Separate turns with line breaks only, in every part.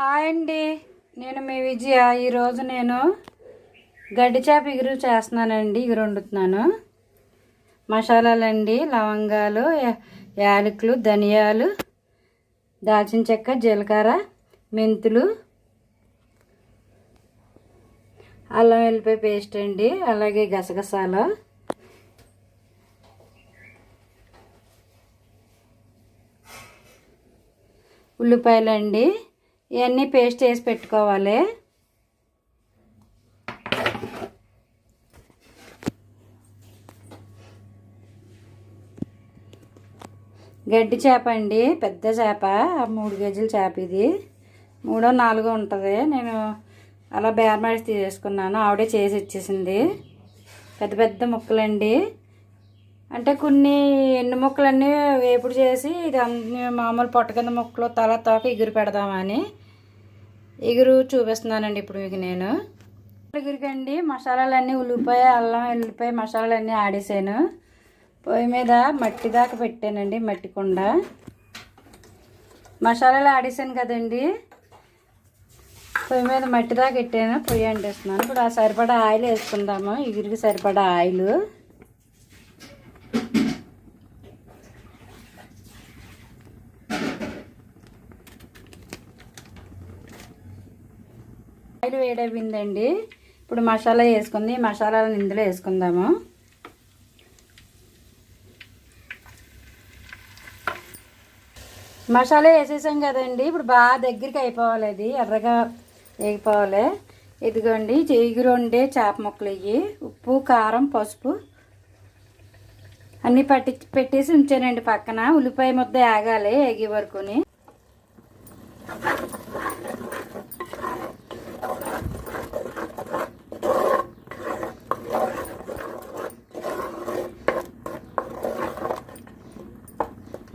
Hi అండి. నేను మీ విజయ. ఈరోజు నేను గడ్డి చేప ఇగురు చేస్తున్నానండి. ఇగురు వండుతున్నాను. మసాలాలండి లవంగాలు యాలకులు ధనియాలు దాల్చిన చెక్క జీలకర్ర మెంతులు అల్లం వెల్లిపాయ పేస్ట్ అండి. అలాగే గసగసాలు. ఉల్లిపాయలండి. ఇవన్నీ పేస్ట్ వేసి పెట్టుకోవాలి. గడ్డి చేప అండి పెద్ద చేప మూడు కేజీల చేప ఇది. మూడో నాలుగో ఉంటుంది. నేను అలా బేరమాడి తీసేసుకున్నాను. ఆవిడే చేసి ఇచ్చేసింది. పెద్ద పెద్ద ముక్కలండి. అంటే కొన్ని ఎండు ముక్కలన్నీ వేపుడు చేసి ఇది మామూలు పొట్ట కింద ముక్కలు తల తోక ఎగురు పెడదామని ఎగురు చూపిస్తున్నానండి ఇప్పుడు మీకు నేను. ఎగురికండి మసాలాలన్నీ ఉల్లిపాయ అల్లం ఉల్లిపాయ మసాలాలన్నీ ఆడేసాను. పొయ్యి మీద మట్టి దాకా పెట్టానండి మట్టి కుండ. మసాలాలు ఆడేసాను కదండి. పొయ్యి మీద మట్టి దాకా పెట్టాను పొయ్యి అంటేస్తున్నాను. ఇప్పుడు ఆ సరిపడా ఆయిల్ వేసుకుందాము ఎగురికి సరిపడా ఆయిల్. ఆయిల్ వేడైపోయిందండి. ఇప్పుడు మసాలా వేసుకుంది. మసాలాలను ఇందులో వేసుకుందాము. మసాలా వేసేసాం కదండి. ఇప్పుడు బాగా దగ్గరికి అయిపోవాలి అది. ఎర్రగా వేగిపోవాలి. ఇదిగోండి చేగురు వండే చేప ముక్కలు ఇవి. ఉప్పు కారం పసుపు అన్నీ పట్టి పెట్టేసి ఉంచానండి పక్కన. ఉల్లిపాయ ముద్ద ఆగాలి ఏగే వరకుని.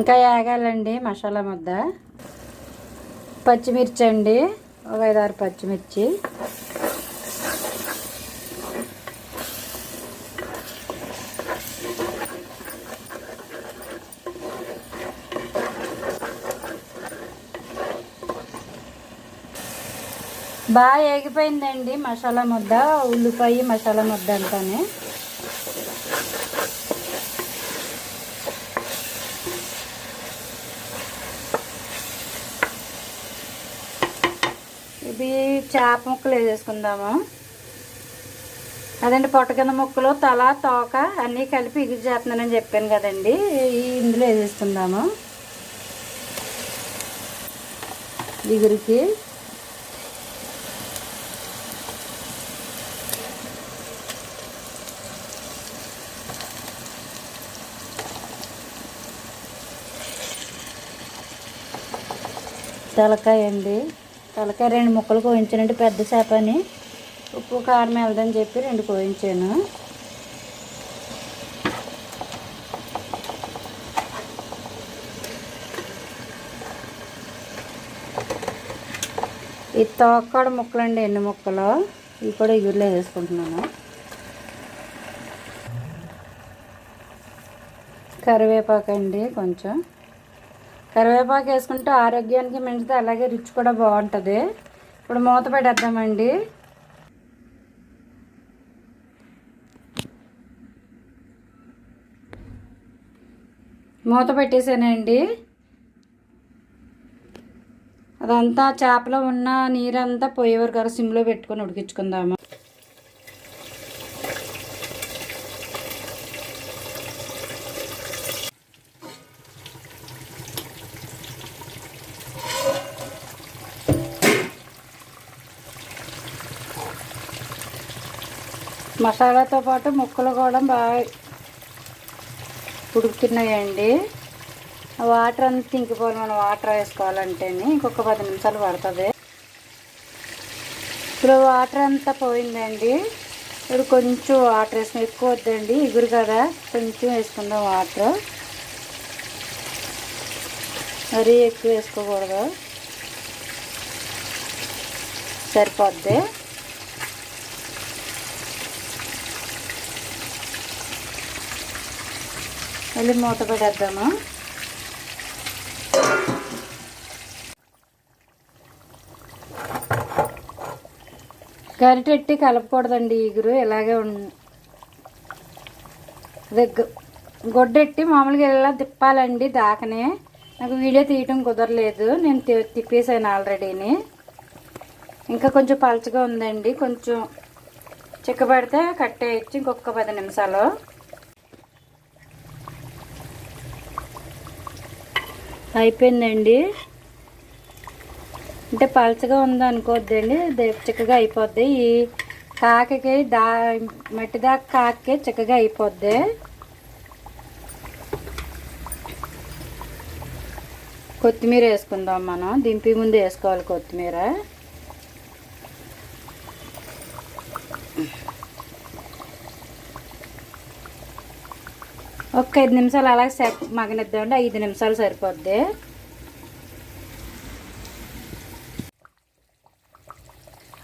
ఇంకా ఆగాలండి మసాలా ముద్ద. పచ్చిమిర్చి అండి ఒక ఐదారు పచ్చిమిర్చి. బాగా ఏగిపోయిందండి మసాలా ముద్ద ఉల్లిపాయ మసాలా ముద్ద అంతానే ఇది చేప ముక్కలు వేసేసుకుందాము. అదండి పొట్ట కింద ముక్కలు తల తోక అన్నీ కలిపి ఇగురు చేస్తున్నానని చెప్పాను కదండి. ఈ ఇందులో వేసేసుకుందాము. ఇగురికి. తలకాయ అండి తలకాయ రెండు ముక్కలు కోయించానండి పెద్ద చేపని. ఉప్పు కారం వెళ్దని చెప్పి రెండు కోయించాను. ఈ తోక్కడ ముక్కలు అండి ఎన్ని ముక్కలు? ఇవి కూడా ఇగురులో వేసుకుంటున్నాను. కరివేపాకు అండి కొంచెం. కరివేపాకు వేసుకుంటే ఆరోగ్యానికి మంచిది అలాగే రుచి కూడా బాగుంటుంది. ఇప్పుడు మూత పెట్టేద్దామండి. మూత పెట్టేసానండి. అదంతా చేపలో ఉన్న నీరంతా పోయేవారు గారు సిమ్లో పెట్టుకొని ఉడికించుకుందాము. మసాలాతో పాటు ముక్కలు కూడా బాగా ఉడుకుతున్నాయండి వాటర్ అంతా ఇంకిపోవాలి మనం వాటర్ వేసుకోవాలంటేనే ఇంకొక పది నిమిషాలు పడుతుంది. ఇప్పుడు వాటర్ అంతా పోయిందండి. ఇప్పుడు కొంచెం వాటర్ వేసుకుని ఎక్కువ వద్దండి. ఇగురు కదా. కొంచెం వేసుకుందాం వాటర్. మరీ ఎక్కువ వేసుకోకూడదు. సరిపోద్ది. మళ్ళీ మూత పెట్టేద్దాము? గరిటెట్టి కలపకూడదండి ఈగురు ఇలాగే ఉం గొడ్డెట్టి మామూలుగా ఇలా తిప్పాలండి దాకనే. నాకు వీడియో తీయటం కుదరలేదు నేను తి- తిప్పేసాను ఆల్రెడీని. ఇంకా కొంచెం పలచగా ఉందండి కొంచెం చిక్కబడితే కట్టేయచ్చు ఇంకొక పది నిమిషాలు. అయిపోయిందండి. అంటే పలచగా ఉందనుకోద్దండి చిక్కగా అయిపోద్ది. ఈ కాకకి దా మట్టి దాకా కాకే చిక్కగా అయిపోద్ది. కొత్తిమీర వేసుకుందాం మనం. దింపి ముందు వేసుకోవాలి కొత్తిమీర. ఒక ఐదు నిమిషాలు అలాగే సెట్ మగనిద్దామండి ఐదు నిమిషాలు సరిపోద్ది.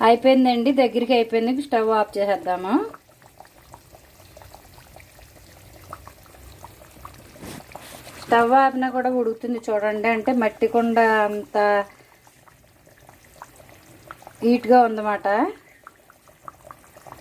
అయిపోయిందండి దగ్గరికి అయిపోయింది స్టవ్ ఆఫ్ చేసేద్దాము. స్టవ్ ఆపినా కూడా ఉడుకుతుంది చూడండి అంటే మట్టి కుండ అంత హీట్గా ఉందన్నమాట.